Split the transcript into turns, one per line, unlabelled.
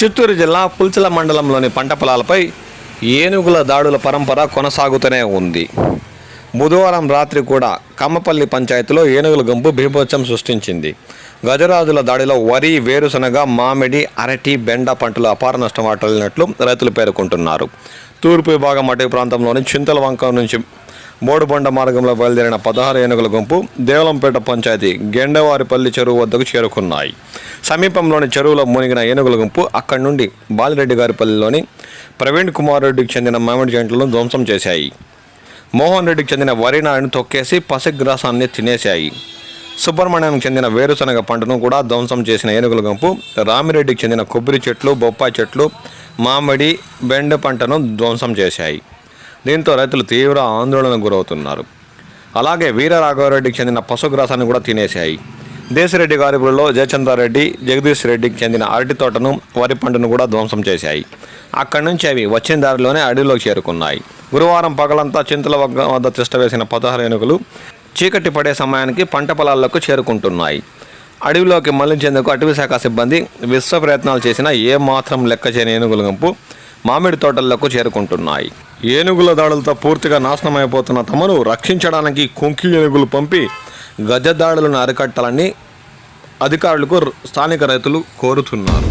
చిత్తూరు జిల్లా పుల్చల మండలంలోని పంట పొలాలపై ఏనుగుల దాడుల పరంపర కొనసాగుతూనే ఉంది. బుధవారం రాత్రి కూడా కమ్మపల్లి పంచాయతీలో ఏనుగుల గుంపు బీభత్సం సృష్టించింది. గజరాజుల దాడిలో వరి వేరుశనగ మామిడి అరటి బెండ పంటలు అపార నష్టం వాటిల్లినట్లు రైతులు పేర్కొంటున్నారు. తూర్పు విభాగం అటవీ ప్రాంతంలోని చింతలవంక నుంచి మోడుబండ మార్గంలో బయలుదేరిన పదహారు ఏనుగుల గుంపు దేవలంపేట పంచాయతీ గెండవారిపల్లి చెరువు వద్దకు చేరుకున్నాయి. సమీపంలోని చెరువులో మునిగిన ఏనుగుల గుంపు అక్కడి నుండి బాలిరెడ్డి గారిపల్లిలోని ప్రవీణ్ కుమార్ రెడ్డికి చెందిన మామిడి జంటలను ధ్వంసం చేశాయి. మోహన్ రెడ్డికి చెందిన వరి నారుని తొక్కేసి పసిగ్రాసాన్ని తినేశాయి. సుబ్రహ్మణ్యానికి చెందిన వేరుశనగ పంటను కూడా ధ్వంసం చేసిన ఏనుగుల గుంపు రామిరెడ్డికి చెందిన కొబ్బరి చెట్లు బొప్పాయి చెట్లు మామిడి బెండ పంటను ధ్వంసం చేశాయి. దీంతో రైతులు తీవ్ర ఆందోళనకు గురవుతున్నారు. అలాగే వీరరాఘవరెడ్డికి చెందిన పశుగ్రాసాన్ని కూడా తినేశాయి. దేశిరెడ్డి గారిపులలో జయచంద్రారెడ్డి జగదీష్ రెడ్డికి చెందిన అరటి తోటను వరి పంటను కూడా ధ్వంసం చేశాయి. అక్కడి నుంచి అవి వచ్చిన దారిలోనే అడవిలోకి చేరుకున్నాయి. గురువారం పగలంతా చింతల వద్ద తిష్ట వేసిన పదహారు ఏనుగులు చీకటి పడే సమయానికి పంట పొలాలకు చేరుకుంటున్నాయి. అడవిలోకి మళ్ళించేందుకు అటవీ శాఖ సిబ్బంది విశ్వ ప్రయత్నాలు చేసినా ఏ మాత్రం లెక్క చేయని ఏనుగుల గుంపు మామిడి తోటలకు చేరుకుంటున్నాయి. ఏనుగుల దాడులతో పూర్తిగా నాశనమైపోతున్న తమను రక్షించడానికి కుంకి ఏనుగులు పంపి గజ దాడులను అరికట్టాలని అధికారులకు స్థానిక రైతులు కోరుతున్నారు.